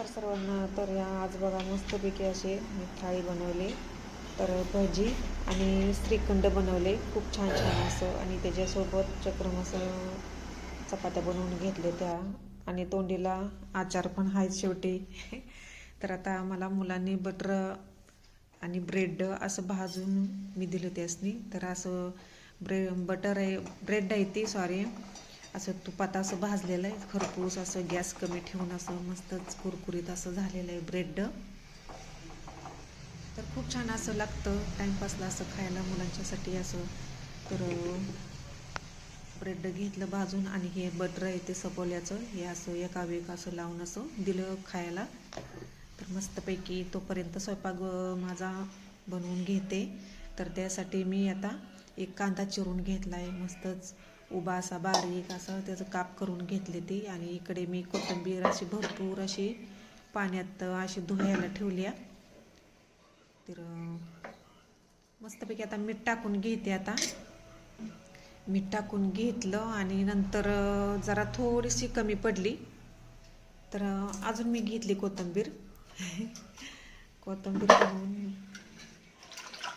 नमस्कार सर्वांना. तर या आज बघा मस्तपैकी असे मी थाळी बनवली. तर भजी आणि श्रीखंड बनवले. खूप छान छान असं आणि त्याच्यासोबत चक्रमसं चपात्या बनवून घेतले त्या. आणि तोंडीला आचार पण आहेत शेवटी. तर आता मला मुलांनी बटर आणि ब्रेड असं भाजून मी दिलं त्यासनी. तर असं ब्रे बटर आहे ब्रेड आहे ती सॉरी असं तुपात असं भाजलेलं आहे खरपूस असं गॅस कमी ठेवून असं मस्तच कुरकुरीत असं झालेलं आहे ब्रेड. तर खूप छान असं लागतं टाईमपासला असं खायला मुलांच्यासाठी असं. तर ब्रेड घेतलं भाजून आणि हे बटर आहे ते सपवल्याचं हे असं एका असं लावून असं दिलं खायला. तर मस्तपैकी तोपर्यंत स्वयंपाक माझा बनवून घेते. तर त्यासाठी मी आता एक कांदा चिरून घेतला आहे मस्तच. उभा असा बारीक असं त्याचं काप करून घेतले ती. आणि इकडे मी कोथिंबीर अशी भरपूर अशी पाण्यात अशी धुयायला ठेवली आहे. तर मस्तपैकी आता मीठ टाकून घेते आता. मीठ टाकून घेतलं आणि नंतर जरा थोडीशी कमी पडली. तर अजून मी घेतली कोथिंबीर. कोथिंबीर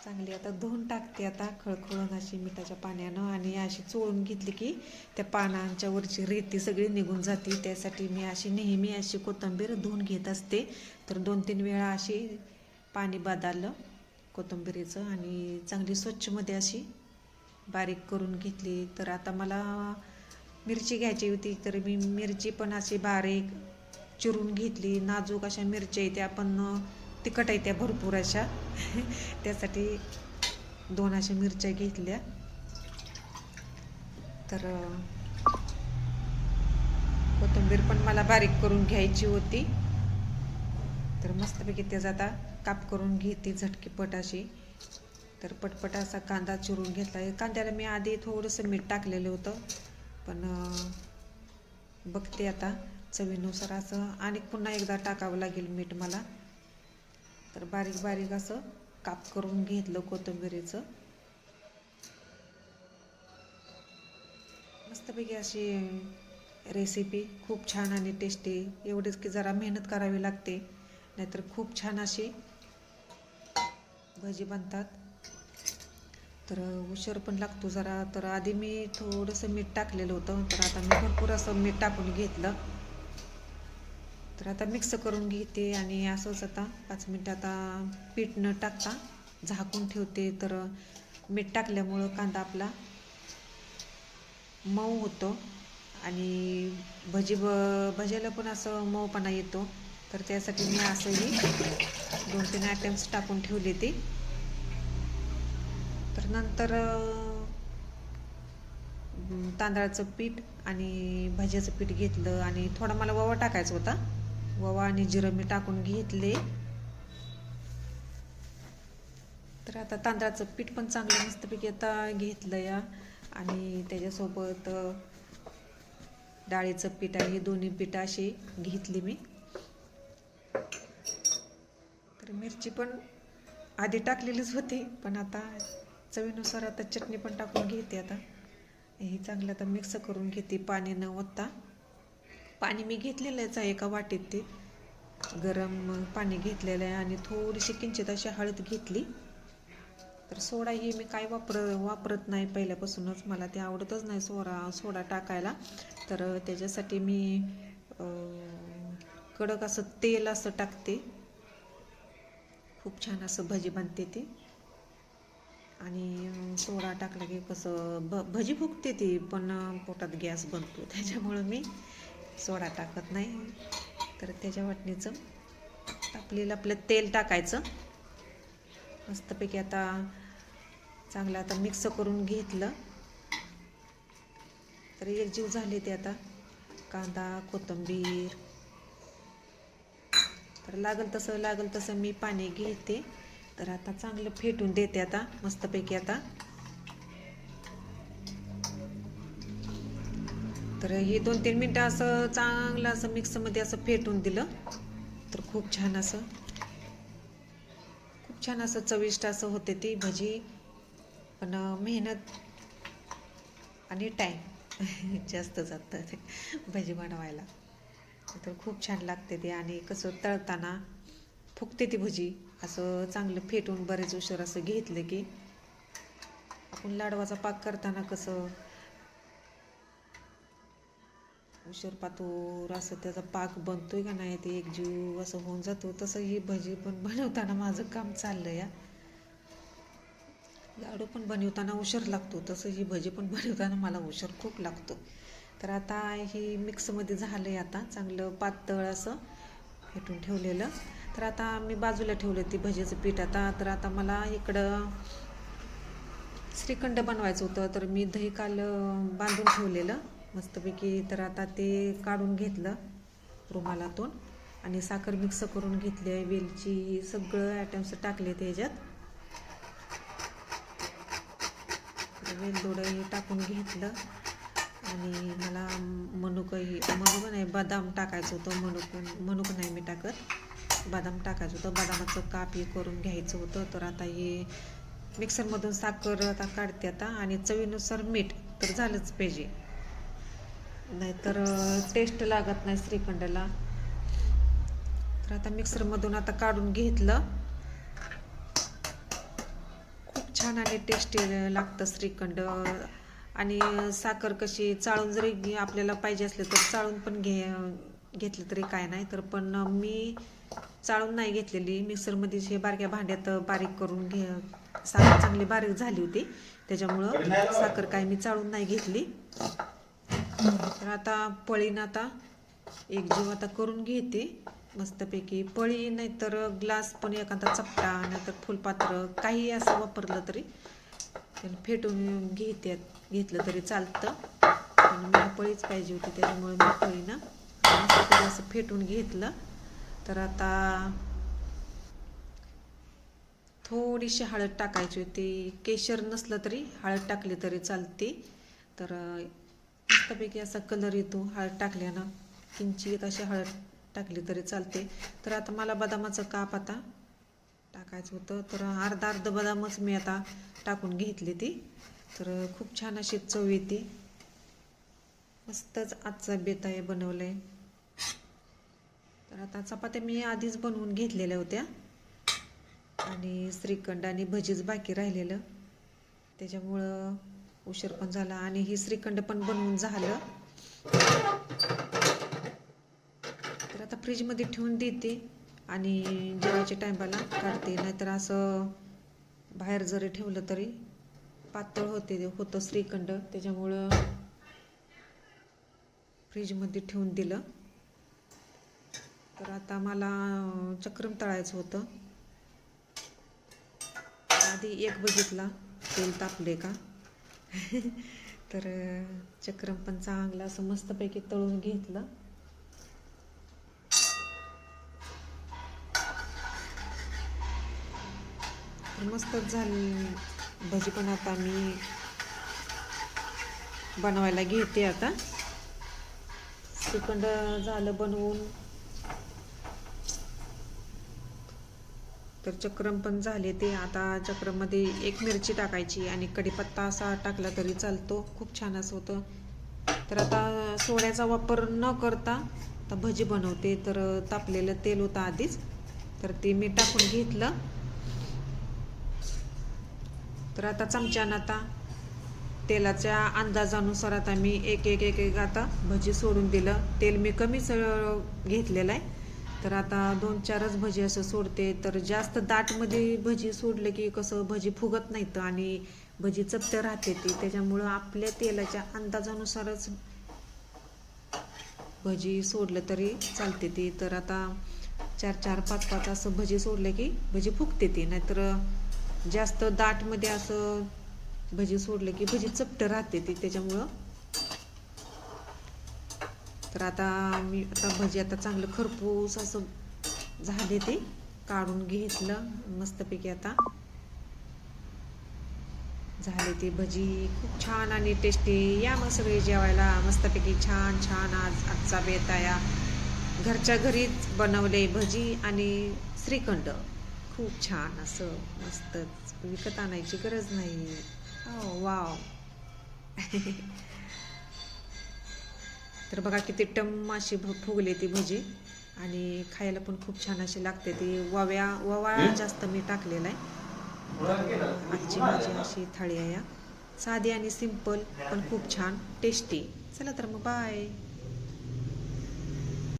चांगली. आता धुवून टाकते आता खळखळून अशी मिठाच्या पाण्यानं आणि अशी चोळून घेतली की त्या पानांच्या वरची रेती सगळी निघून जाते. त्यासाठी मी अशी नेहमी अशी कोथिंबीर धुवून घेत असते. तर दोन तीन वेळा अशी पाणी बदललं कोथिंबीरीचं आणि चांगली स्वच्छमध्ये अशी बारीक करून घेतली. तर आता मला मिरची घ्यायची होती तर मी मिरची पण अशी बारीक चिरून घेतली. नाजूक अशा मिरच्या आहेत त्या पण तिखट आहे त्या भरपूर अशा. त्यासाठी दोन अशा मिरच्या घेतल्या. तर कोथिंबीर पण मला बारीक करून घ्यायची होती. तर मस्तपैकी त्याचा आता काप करून घेते झटकीपट अशी. तर पटपट असा कांदा चिरून घेतला. कांद्याला मी आधी थोडंसं मीठ टाकलेलं होतं. पण बघते आता चवीनुसार असं. आणि पुन्हा एकदा टाकावं लागेल मीठ मला. तर बारीक बारीक असं काप करून घेतलं कोथिंबिरीचं. मस्तपैकी अशी रेसिपी खूप छान आणि टेस्टी एवढेच की जरा मेहनत करावी लागते. नाहीतर खूप छान अशी भजी बनतात. तर उशीर पण लागतो जरा. तर आधी मी थोडंसं मीठ टाकलेलं होतं. तर आता मी भरपूर असं मीठ टाकून घेतलं. तर आता मिक्स करून घेते आणि असंच आता पाच मिनटं आता पीठ न टाकता झाकून ठेवते. तर मीठ टाकल्यामुळं कांदा आपला मऊ होतो आणि भजी ब भजीला पण असं मऊपणा येतो. तर त्यासाठी मी असंही दोन तीन आयटम्स टाकून ठेवले ते. तर नंतर तांदळाचं पीठ आणि भाज्याचं पीठ घेतलं आणि थोडा मला ओवा टाकायचा होता. वा आणि जिरं मी टाकून घेतले. तर आता तांदळाचं पीठ पण चांगलं मस्तपैकी आता घेतलं या आणि त्याच्यासोबत डाळीचं पीठ आहे हे दोन्ही पीठ अशी घेतली मी. तर मिरची पण आधी टाकलेलीच होती पण आता चवीनुसार आता चटणी पण टाकून घेते आता. हे चांगलं आता मिक्स करून घेते पाणी न ओतता पाणी मी घेतलेलंच आहे एका वाटीत ते. गरम पाणी घेतलेलं आहे आणि थोडीशी किंचित अशी हळद घेतली. तर सोडा ही मी काय वापर वापरत नाही पहिल्यापासूनच. मला ते आवडतच नाही सोडा सोडा टाकायला. तर त्याच्यासाठी मी कडक असं तेल असं टाकते. खूप छान असं भजी बनते ती. आणि सोडा टाकला की कसं भ भजी फुगते ती पण पोटात गॅस बनतो. त्याच्यामुळं मी सोडा टाकत नाही. तर त्याच्या वाटणीचं तापलेलं आपलं तेल टाकायचं. मस्तपैकी आता चांगलं आता मिक्स करून घेतलं. तर एक जीव झाले ते आता. कांदा कोथिंबीर. तर लागल तसं लागल तसं मी पाणी घेते. तर आता चांगलं फेटून देते आता. मस्तपैकी आता तर हे दोन तीन मिनटं असं चांगलं असं मिक्समध्ये असं फेटून दिलं. तर खूप छान असं खूप छान असं चविष्ट असं होते ती भजी. पण मेहनत आणि टाईम जास्त जातं ते भजी बनवायला. तर खूप छान लागते ते आणि कसं तळताना फुगते ती भजी. असं चांगलं फेटून बरेच उशीर असं घेतलं की आपण लाडवाचा पाक करताना कसं उशीर पातूर असं त्याचा पाक बनतोय का नाही ते एक जीव असं होऊन जातो. तसं ही भजी पण बनवताना माझं काम चाललं या लाडू पण बनवताना उशीर लागतो. तसं ही भजी पण बनवताना मला उशीर खूप लागतो. तर आता ही मिक्समध्ये झालं आहे आता चांगलं पातळ असं फेटून ठेवलेलं. तर आता मी बाजूला ठेवलं ती भजीचं पीठ आता. तर आता मला इकडं श्रीखंड बनवायचं होतं. तर मी दही काल बांधून ठेवलेलं. मस्तपैकी तर आता ते काढून घेतलं रुमालातून. आणि साखर मिक्स करून घेतली आहे वेलची सगळं आयटम्स टाकले त्याच्यात वेलदोडंही टाकून घेतलं. आणि मला मनुकही मनुक नाही बदाम टाकायचं होतं. मनुक मनुक नाही मी टाकत. बदाम टाकायचं होतं. बदामाचं काप हे करून घ्यायचं होतं. तर आता हे मिक्सरमधून साखर आता काढते आता. आणि चवीनुसार मीठ तर झालंच पाहिजे. नाहीतर टेस्ट लागत नाही श्रीखंडाला. तर आता मिक्सरमधून आता काढून घेतलं. खूप छान आणि टेस्टी लागतं श्रीखंड. आणि साखर कशी चाळून जरी आपल्याला पाहिजे असले तर चाळून पण घे घेतलं तरी काय नाही. तर पण मी चाळून नाही घेतलेली. मिक्सरमध्ये हे बारक्या भांड्यात बारीक करून घे साखर चांगली बारीक झाली होती. त्याच्यामुळं साखर काय मी चाळून नाही घेतली. तर आता पळीनं आता. एक जीव आता करून घेते. मस्तपैकी पळी नाहीतर ग्लास पण एखादा चपटा नाहीतर फुलपात्र काही असं वापरलं तरी. फेटून घेते घेतलं तरी चालतं. पण मला पळीच पाहिजे होती त्याच्यामुळे मी पळीनं. असं फेटून घेतलं. तर आता थोडीशी हळद टाकायची होती. केशर नसलं तरी हळद टाकली तरी चालते. तर मस्तपैकी असा कलर येतो हळद टाकल्यानं. किंचित अशी हळद टाकली तरी चालते. तर आता मला बदामाचं काप आता टाकायचं होतं. तर अर्धा अर्ध बदामच मी आता टाकून घेतली ती. तर खूप छान अशी चव येते. मस्तच आजचा बेत आहे बनवलं आहे तर आता चपात्या मी आधीच बनवून घेतलेल्या होत्या. आणि श्रीखंड आणि भजीच बाकी राहिलेलं. त्याच्यामुळं उशीर पण झाला आणि ही श्रीखंड पण बनवून झालं. तर आता फ्रीजमध्ये ठेवून देते आणि जेवायच्या टायमाला काढते. नाहीतर असं बाहेर जरी ठेवलं तरी पातळ होते ते होतं श्रीखंड. त्याच्यामुळं फ्रीजमध्ये ठेवून दिलं. तर आता मला चक्रम तळायचं होतं. आधी एक बघितला. तेल तापले का? तर चक्रम पण चांगलं असं मस्तपैकी तळून घेतलं. मस्तच झाली भजी पण आता मी बनवायला घेते आता. श्रीखंड झालं बनवून. तर चक्रम पण झाले ते. आता चक्रममध्ये एक मिरची टाकायची आणि कढीपत्ता असा टाकला तरी चालतो. खूप छान असं होतं. तर आता सोड्याचा वापर न करता आता भजी बनवते. तर तापलेलं तेल होतं आधीच. तर ते मी टाकून घेतलं. तर आता चमच्यानं आता तेलाच्या अंदाजानुसार आता मी एक एक एक एक आता भजी सोडून दिलं. तेल मी कमीच घेतलेलं आहे. तर आता दोन चारच भजी असं सोडते. तर जास्त दाटमध्ये भजी सोडलं की कसं भजी फुगत नाहीत आणि भजी चपटे राहते ती. त्याच्यामुळं आपल्या तेलाच्या अंदाजानुसारच भजी सोडलं तरी चालते ती. तर आता चार चार पाच पाच असं भजी सोडलं की भजी फुगते ती. नाहीतर जास्त दाटमध्ये असं भजी सोडलं की भजी चपटं राहते ती. त्याच्यामुळं तर आता मी आता भजी आता चांगलं खरपूस असं झाले ते काढून घेतलं मस्तपैकी आता. झाले ती भजी खूप छान आणि टेस्टी या मग सगळे जेवायला मस्तपैकी छान छान आज आजचा बेत या घरच्या घरीच बनवले भजी आणि श्रीखंड. खूप छान असं मस्तच. विकत आणायची गरज नाही. वाव. तर बघा किती टम अशी भ- फुगली ती भजी. आणि खायला पण खूप छान अशी लागते ती. वव्या ववा जास्त मी टाकलेला आहे. आजची माझी अशी थाळी आहे. साधी आणि सिंपल पण खूप छान टेस्टी चला तर मग बाय